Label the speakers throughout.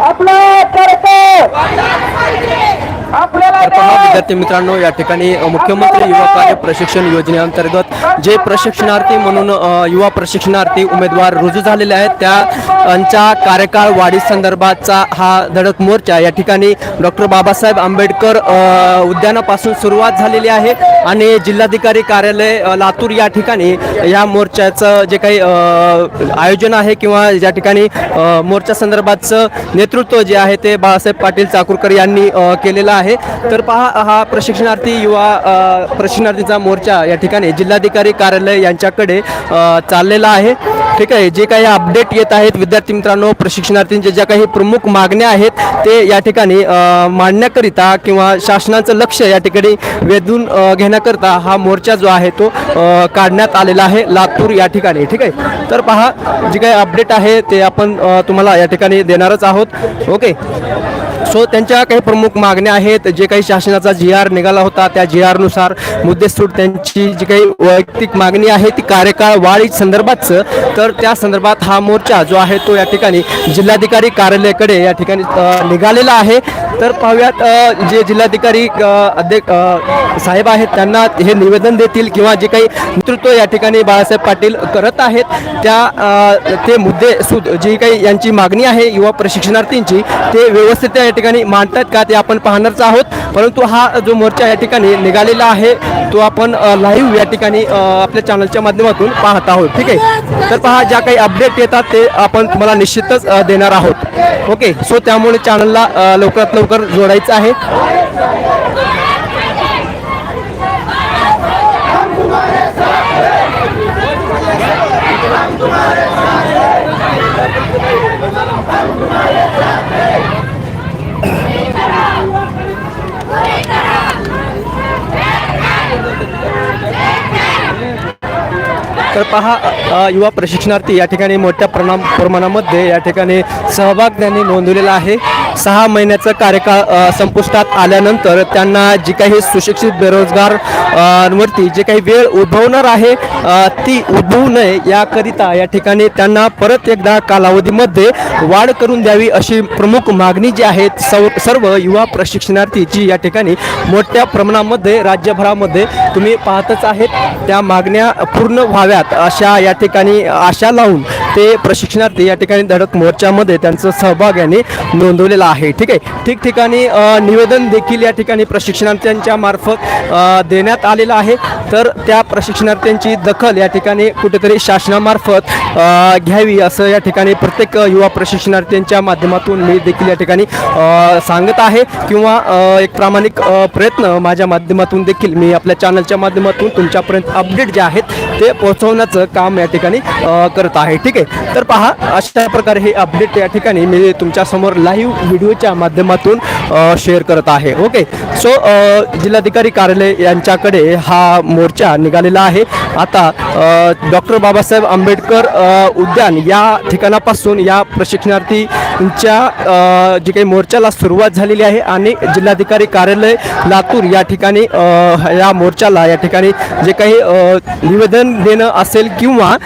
Speaker 1: आपला करतो आपला
Speaker 2: करतो विद्यार्थी मित्रांनो या ठिकाणी मुख्यमंत्री युवा कार्य प्रशिक्षण योजनेअंतर्गत जे प्रशिक्षणार्थी म्हणून युवा प्रशिक्षणार्थी उमेदवार रुजू झालेले आहेत त्यांच्या कार्यकाळ वाढीसंदर्भातचा हा धडक मोर्चा या ठिकाणी डॉक्टर बाबासाहेब आंबेडकर उद्यानापासून सुरुवात झालेली आहे. आणि जिल्हाधिकारी कार्यालय लातूर या ठिकाणी या मोर्चाचं जे काही आयोजन आहे किंवा या ठिकाणी मोर्चा संदर्भातचं नेतृत्व जे आहे ते बाळासाहेब पाटील चाकूरकर यांनी केलेलं आहे. तर पहा हा प्रशिक्षणार्थी युवा प्रशिक्षणार्थीचा मोर्चा या ठिकाणी जिल्हाधिकारी कार्यालय यांच्याकडे चाललेला आहे. ठीक आहे जे काही अपडेट येत आहेत विद्यार्थी मित्रांनो प्रशिक्षणार्थींच्या ज्या काही प्रमुख मागण्या आहेत ते या ठिकाणी मांडण्याकरिता किंवा शासनाचं लक्ष या ठिकाणी वेधून घेण्या घेण्याकरता हा मोर्चा जो आहे तो काढण्यात आलेला आहे लातूर या ठिकाणी ठीक आहे? तर पहा जे काही अपडेट आहे ते आपण तुम्हाला या ठिकाणी देणारच आहोत. ओके सो त्यांच्या काही प्रमुख मागण्या आहेत. जे काही शासनाचा जी आर निघाला होता त्या जी आरनुसार मुद्देसूट त्यांची जी काही वैयक्तिक मागणी आहे ती कार्यकाळ वाढी संदर्भातचं. तर त्या संदर्भात हा मोर्चा जो आहे तो या ठिकाणी जिल्हाधिकारी कार्यालयाकडे या ठिकाणी निघालेला आहे. तर पाहूयात जे जिल्हाधिकारी अध्यक्ष साहेब आहेत त्यांना हे निवेदन देतील किंवा जे काही नेतृत्व या ठिकाणी बाळासाहेब पाटील करत आहेत त्या ते मुद्दे सुद जी काही यांची मागणी आहे युवा प्रशिक्षणार्थींची ते व्यवस्थित या ठिकाणी मांडतात का ते आपण पाहणारच आहोत. परंतु हा जो मोर्चा या ठिकाणी निघालेला आहे तो आपण लाईव्ह या ठिकाणी आपल्या चॅनलच्या माध्यमातून पाहत आहोत. ठीक आहे? तर पहा ज्या काही अपडेट येतात ते आपण तुम्हाला निश्चितच देणार आहोत. ओके? सो त्यामुळे चॅनलला लवकरात लवकर जोडायचं आहे. तर पहा युवा प्रशिक्षणार्थी या ठिकाणी मोठ्या प्रमाण प्रमाणामध्ये या ठिकाणी सहभाग त्यांनी नोंदवलेला आहे. सहा महिन्याचा कार्यकाळ संपुष्टात आल्यानंतर त्यांना जी काही सुशिक्षित बेरोजगार वरती जे काही वेळ उद्भवणार आहे ती उद्भवू नये याकरिता या ठिकाणी त्यांना परत एकदा कालावधीमध्ये वाढ करून द्यावी अशी प्रमुख मागणी जी आहे सव सर्व युवा प्रशिक्षणार्थी जी या ठिकाणी मोठ्या प्रमाणामध्ये राज्यभरामध्ये तुम्ही पाहतच आहेत. त्या मागण्या पूर्ण व्हाव्यात अशा या ठिकाणी आशा लावून ते प्रशिक्षणार्थी या ठिकाणी धडक मोर्चामध्ये त्यांचं सहभाग यांनी नोंदवलेला आहे. ठीक आहे. ठिकठिकाणी निवेदन देखील या ठिकाणी प्रशिक्षणार्थ्यांच्या मार्फत देण्यात आलेलं आहे. तर त्या प्रशिक्षणार्थ्यांची दखल या ठिकाणी कुठेतरी शासनामार्फत घ्यावी असं या ठिकाणी प्रत्येक युवा प्रशिक्षणार्थ्यांच्या माध्यमातून मी देखील या ठिकाणी सांगत आहे. किंवा एक प्रामाणिक प्रयत्न माझ्या माध्यमातून देखील मी आपल्या चॅनलच्या माध्यमातून तुमच्यापर्यंत अपडेट जे आहेत ते पोहोचवण्याचं काम या ठिकाणी करत आहे. ठीक आहे? तर पहा अशा प्रकारे हे अपडेट या ठिकाणी मी तुमच्यासमोर लाईव्ह व्हिडिओच्या माध्यमातून शेअर करत आहे. ओके सो जिल्हाधिकारी कार्यालय यांच्याकडे हा मोर्चा निघालेला आहे. आता डॉक्टर बाबासाहेब आंबेडकर उद्यान या ठिकाणापासून या प्रशिक्षणार्थींच्या जी काही मोर्चाला सुरुवात झालेली आहे आणि जिल्हाधिकारी कार्यालय लातूर या ठिकाणी या मोर्चाला या ठिकाणी जे काही निवेदन देणं असेल किंवा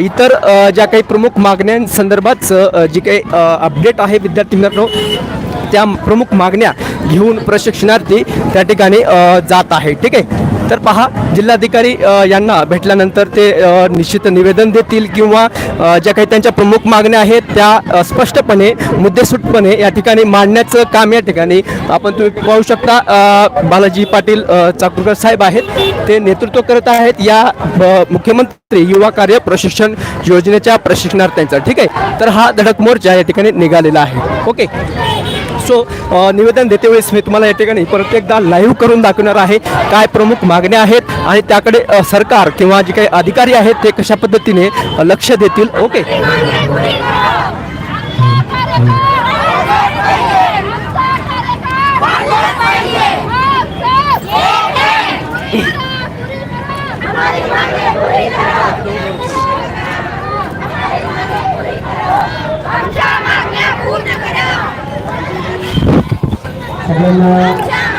Speaker 2: इतर ज्या काही प्रमुख मागण्यांसंदर्भात जी काही अपडेट आहे विद्यार्थी मित्रांनो त्या प्रमुख मागण्या घेऊन प्रशिक्षणार्थी त्या ठिकाणी जात आहे. ठीक आहे? तर पहा जिल्हाधिकारी यांना भेटल्यानंतर ते निश्चित निवेदन देतील किंवा ज्या काही त्यांच्या प्रमुख मागण्या आहेत त्या स्पष्टपणे मुद्देसूटपणे या ठिकाणी मांडण्याचं काम या ठिकाणी आपण तुम्ही पाहू शकता. बालाजी पाटील चाकूरकर साहेब आहेत. ते नेतृत्व करत आहेत या मुख्यमंत्री युवा कार्य प्रशिक्षण योजनेच्या प्रशिक्षणार्थ्यांचा. ठीक आहे? तर हा धडक मोर्चा या ठिकाणी निघालेला आहे. ओके? सो निवेदन देते वेळेस मी तुम्हाला या ठिकाणी परत एकदा लाईव्ह करून दाखवणार आहे काय प्रमुख मागण्या आहेत आणि त्याकडे सरकार किंवा जे काही अधिकारी आहेत ते कशा पद्धतीने लक्ष देतील. ओके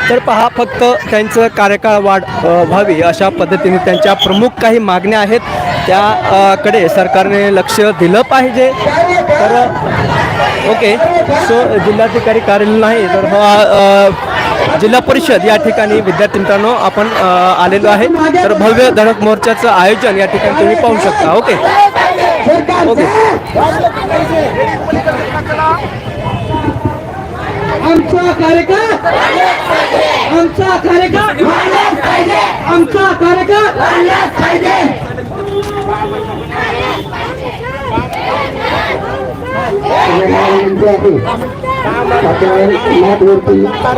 Speaker 2: तर पहा फक्त त्यांचं कार्यकाळ वाढ व्हावी अशा पद्धतीने त्यांच्या प्रमुख काही मागण्या आहेत. त्याकडे सरकारने लक्ष दिलं पाहिजे. तर ओके सो जिल्हाधिकारी कार्यालय नाही तर हा जिल्हा परिषद या ठिकाणी विद्यार्थी मित्रांनो आपण आलेलो आहे. तर भव्य धडक मोर्चाचं आयोजन या ठिकाणी तुम्ही पाहू शकता. ओके? ओके.
Speaker 3: आमचा कार्यकाळ आमचा कार्यकाळ आमचा कार्यकाळ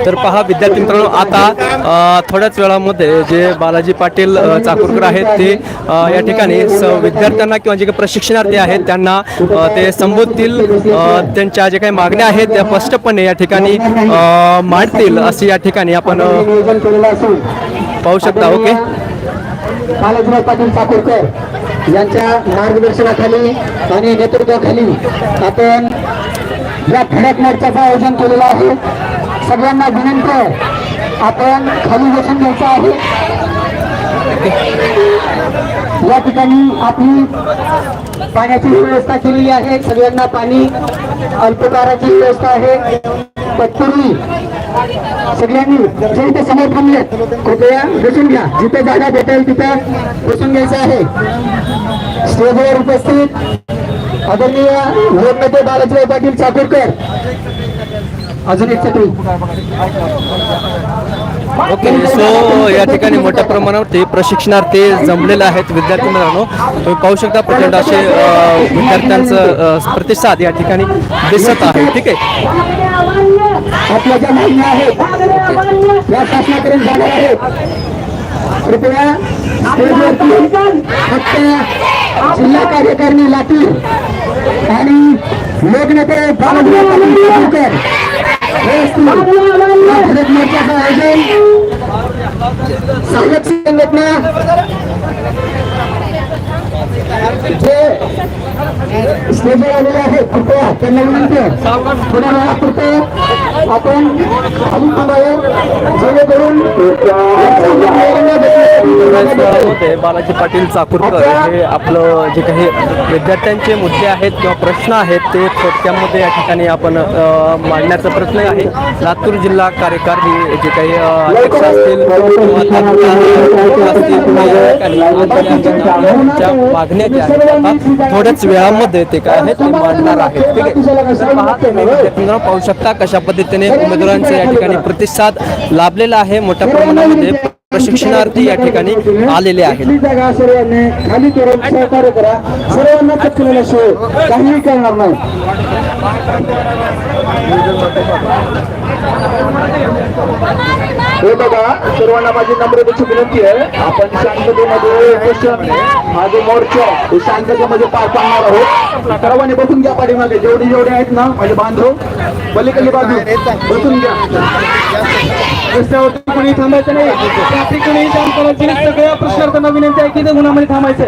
Speaker 2: तर पहा विद्यार्थी मित्रांनो आता थोड्याच वेळामध्ये जे बालाजी पाटील चाकूरकर आहेत ते या ठिकाणी स विद्यार्थ्यांना किंवा जे काही प्रशिक्षणार्थी आहेत त्यांना ते संबोधतील. त्यांच्या जे काही मागण्या आहेत त्या स्पष्टपणे या ठिकाणी मांडतील असे या ठिकाणी आपण पाहू शकता ओके?
Speaker 3: बालाजीराव पाटील चाकूरकर. यांच्या मार्गदर्शनाखाली आणि नेतृत्वाखाली आपण या ठळक मोर्चाचं आयोजन केलेलं आहे. सगळ्यांना विनंती आहे आपण खाली बसून घ्यायचं आहे. या ठिकाणी आपली पाण्याची व्यवस्था केलेली आहे. सगळ्यांना पाणी अल्पकाराची व्यवस्था आहे. तत्पूर्वी सगळ्यांनी जे इथे समोर थांबले कृपया बसून घ्या. जिथे जागा भेटेल तिथे बसून घ्यायचं आहे. स्टेजवर उपस्थित. आदरणीय लोकनेते बालाजीराव पाटील चाकूरकर. अजून एक चटई
Speaker 2: ओके सो या ठिकाणी मोठ्या प्रमाणावरती प्रशिक्षणार्थी जमलेले आहेत विद्यार्थी मित्रांनो. तुम्ही पाहू शकता प्रचंड असे विद्यार्थ्यांचं प्रतिसाद या ठिकाणी दिसत आहे. ठीक आहे?
Speaker 3: आपल्या ज्या मागण्या आहेत या शासनाकडे जाणार आहेत कृपया स्टेजवरती जिल्हा कार्यकारिणी लातूर आणि लोकनेते बालाजीराव पाटील मोर्चाचं आयोजन संरक्षण संघटना जे स्टेजवर आलेले आहेत कृपया त्यांना विनंती आहे थोड्या वेळापुरतं आपण खाली थांबावे जेणेकरून
Speaker 2: बालाजी पाटील चाकूरकर हे आपलं जे काही विद्यार्थ्यांचे मुद्दे आहेत किंवा प्रश्न आहेत ते थोडक्यामध्ये या ठिकाणी आपण मांडण्याचा प्रयत्न आहे. लातूर जिल्हा कार्यकारिणी जे काही अध्यक्ष असतील किंवा मागण्या ज्या आहेत आता थोड्याच वेळामध्ये ते काय आहे ते मांडणार आहेत. ठीक आहे. तुम्ही पाहू शकता कशा पद्धतीने उमेदवारांचा या ठिकाणी प्रतिसाद लाभलेला आहे. मोठ्या प्रमाणामध्ये प्रशिक्षणार्थी या ठिकाणी आलेले आहेत.
Speaker 3: जागा सर्वांनी खाली करून सहकार्य करा. सर्वांना चटकलेल्याशिवाय काहीही करणार नाही. हे बघा सर्वांना माझी नम्रतेची विनंती आहे. आपण शांततेमध्ये हा जो मोर्चा आहे. शांततेमध्ये पार पाडणार आहोत. सर्वांनी बसून घ्या पाठीमागे. जेवढे जेवढे आहेत ना माझे बांधव पलीकडली बाजू बसून घ्या. रस्त्यावरती कोणी थांबायचं नाही. ट्रॅफिक कोणी जाम करायची नाही. सगळ्या प्रश्नार्थांना विनंती आहे की ते उन्हामध्ये थांबायचं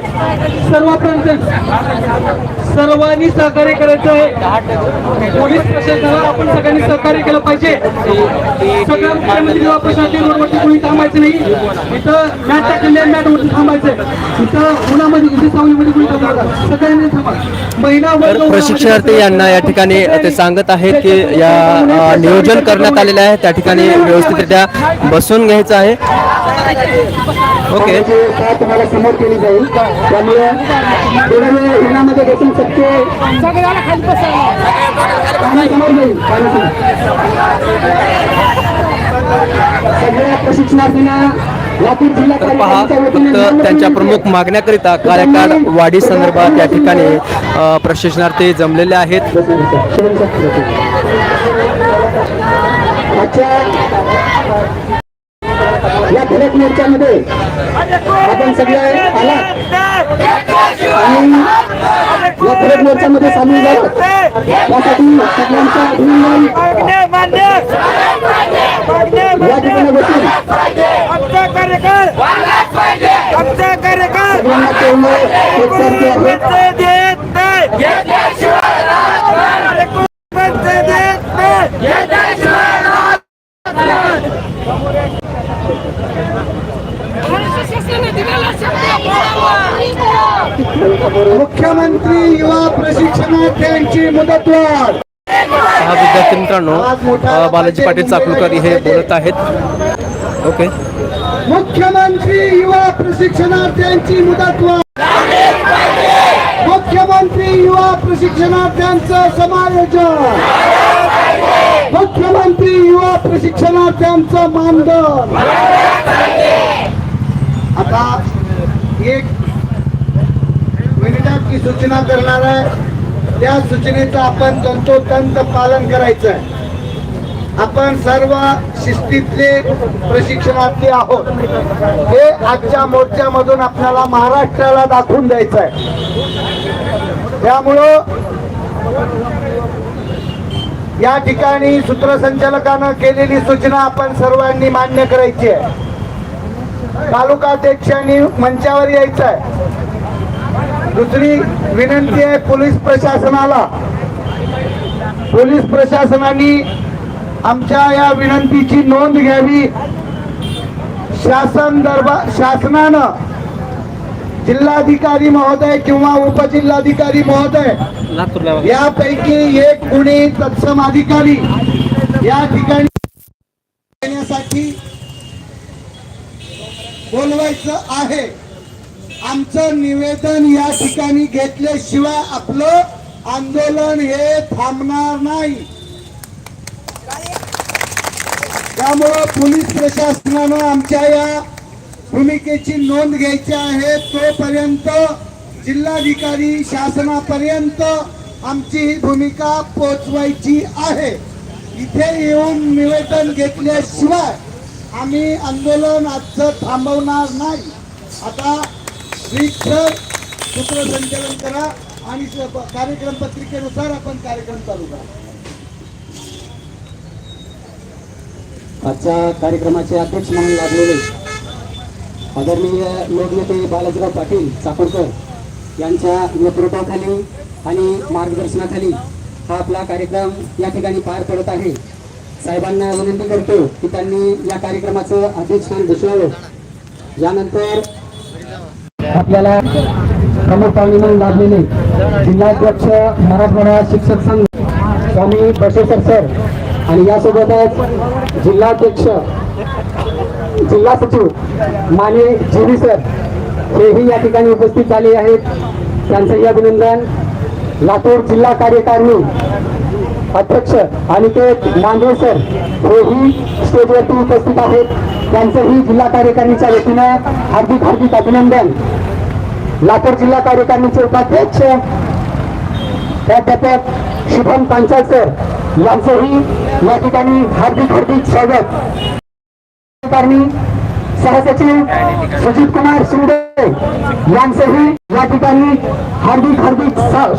Speaker 3: सर्वांनी सहकार्य करायचं आहे. पोलीस प्रशासनाला आपण सगळ्यांनी सहकार्य केलं पाहिजे. सगळ्या मुख्यमंत्री जेव्हा प्रशासकीय रोडवरती कोणी थांबायचं नाही. इथं मॅट टाकलेले मॅटवरती थांबायचं इथं उन्हामध्ये इथे सावलीमध्ये कोणी सगळ्यांनी थांबा. महिला
Speaker 2: प्रशिक्षणार्थी यांना या ठिकाणी ते सांगत आहेत की या नियोजन करण्यात आलेले आहे. त्या ठिकाणी व्यवस्थितरित्या बसून घ्यायचं आहे. ओके
Speaker 3: तुम्हाला समोर केली जाईल त्यामुळे बसून शक्य समोर जाईल सगळ्या प्रशिक्षणार्थींना
Speaker 2: तर पहा फक्त त्यांच्या प्रमुख मागण्याकरिता कार्यकाळ वाढी संदर्भात या ठिकाणी प्रशिक्षणार्थी जमलेले आहेत.
Speaker 3: आजच्या या धडक मोर्चामध्ये आपण सगळे आलात आणि या धडक मोर्चामध्ये सामील झालो त्यासाठी सगळ्यांचं अभिनंदन या ठिकाणी बसून
Speaker 4: आमचा
Speaker 3: सगळ्यांना तेवढं एकसारखे आहे
Speaker 4: पंच देत नाही पंच देत नाही
Speaker 1: मुख्यमंत्री युवा प्रशिक्षणार्थ्यांची मुदतवाढ.
Speaker 2: हा विद्यार्थी मित्रांनो बालाजी पाटील चाकूरकर हे बोलत आहेत. ओके.
Speaker 1: मुख्यमंत्री युवा प्रशिक्षणार्थ्यांची मुदतवाढ. मुख्यमंत्री युवा प्रशिक्षणार्थ्यांचं समायोजन. मुख्यमंत्री युवा प्रशिक्षणार्थ्यांचं मानधन. आता एक मिनिटात सूचना करणार आहे. त्या सूचनेचं आपण तंतोतंत पालन करायचं आहे. आपण सर्व शिस्तीतले प्रशिक्षणार्थी आहोत. हे आजच्या मोर्चामधून आपल्याला महाराष्ट्राला दाखवून द्यायचं आहे. त्यामुळं या ठिकाणी सूत्रसंचालकानं केलेली सूचना आपण सर्वांनी मान्य करायची आहे. तालुकाध्यक्षांनी मंचावर यायचं आहे. दुसरी विनंती आहे पोलीस प्रशासनाला. पोलीस प्रशासनाने आमच्या या विनंतीची नोंद घ्यावी. शासन दरबार शासनानं जिल्हाधिकारी महोदय किंवा उपजिल्हाधिकारी महोदय यापैकी एक गुणी तत्सम अधिकारी या ठिकाणी बोलवायचं आहे. आमचं निवेदन या ठिकाणी घेतल्याशिवाय आपलं आंदोलन हे थांबणार नाही. त्यामुळं पोलीस प्रशासनानं आमच्या या भूमिकेची नोंद घ्यायची आहे. तोपर्यंत जिल्हाधिकारी शासनापर्यंत आमची ही भूमिका पोचवायची आहे. इथे येऊन निवेदन घेतल्याशिवाय आम्ही आंदोलन आजचं थांबवणार नाही. आता रीतसर सूत्रसंचालन करा आणि कार्यक्रम पत्रिकेनुसार आपण कार्यक्रम चालू करा.
Speaker 3: आजच्या कार्यक्रमाचे अध्यक्ष म्हणून लागलेले आदरणीय लोकनेते बालाजीराव पाटील चाकूरकर यांच्या नेतृत्वाखाली आणि मार्गदर्शनाखाली हा आपला कार्यक्रम या ठिकाणी पार पडत आहे. साहेबांना विनंती करतो की त्यांनी या कार्यक्रमाचं अध्यक्षस्थान भूषवावं. यानंतर आपल्याला प्रमुख पाहुणे म्हणून लाभलेले जिल्हाध्यक्ष मराठवाडा शिक्षक संघ स्वामी बसेसर सर आणि यासोबतच जिल्हाध्यक्ष जिल्हा सचिव माने जेवी सर हेही या ठिकाणी उपस्थित झाले आहेत. त्यांचंही अभिनंदन. लातूर जिल्हा कार्यकारिणी अध्यक्ष अनिकेत मांडे सर हेही स्टेजवरती उपस्थित आहेत. त्यांचंही जिल्हा कार्यकारिणीच्या वतीनं हार्दिक हार्दिक अभिनंदन. लातूर जिल्हा कार्यकारिणीचे उपाध्यक्ष प्राध्यापक शुभम पांचाळ सर यांचंही या ठिकाणी हार्दिक हार्दिक स्वागत. सहसचिव सुजित कुमार शिंदे यांचंही या ठिकाणी हार्दिक हार्दिक स्वागत.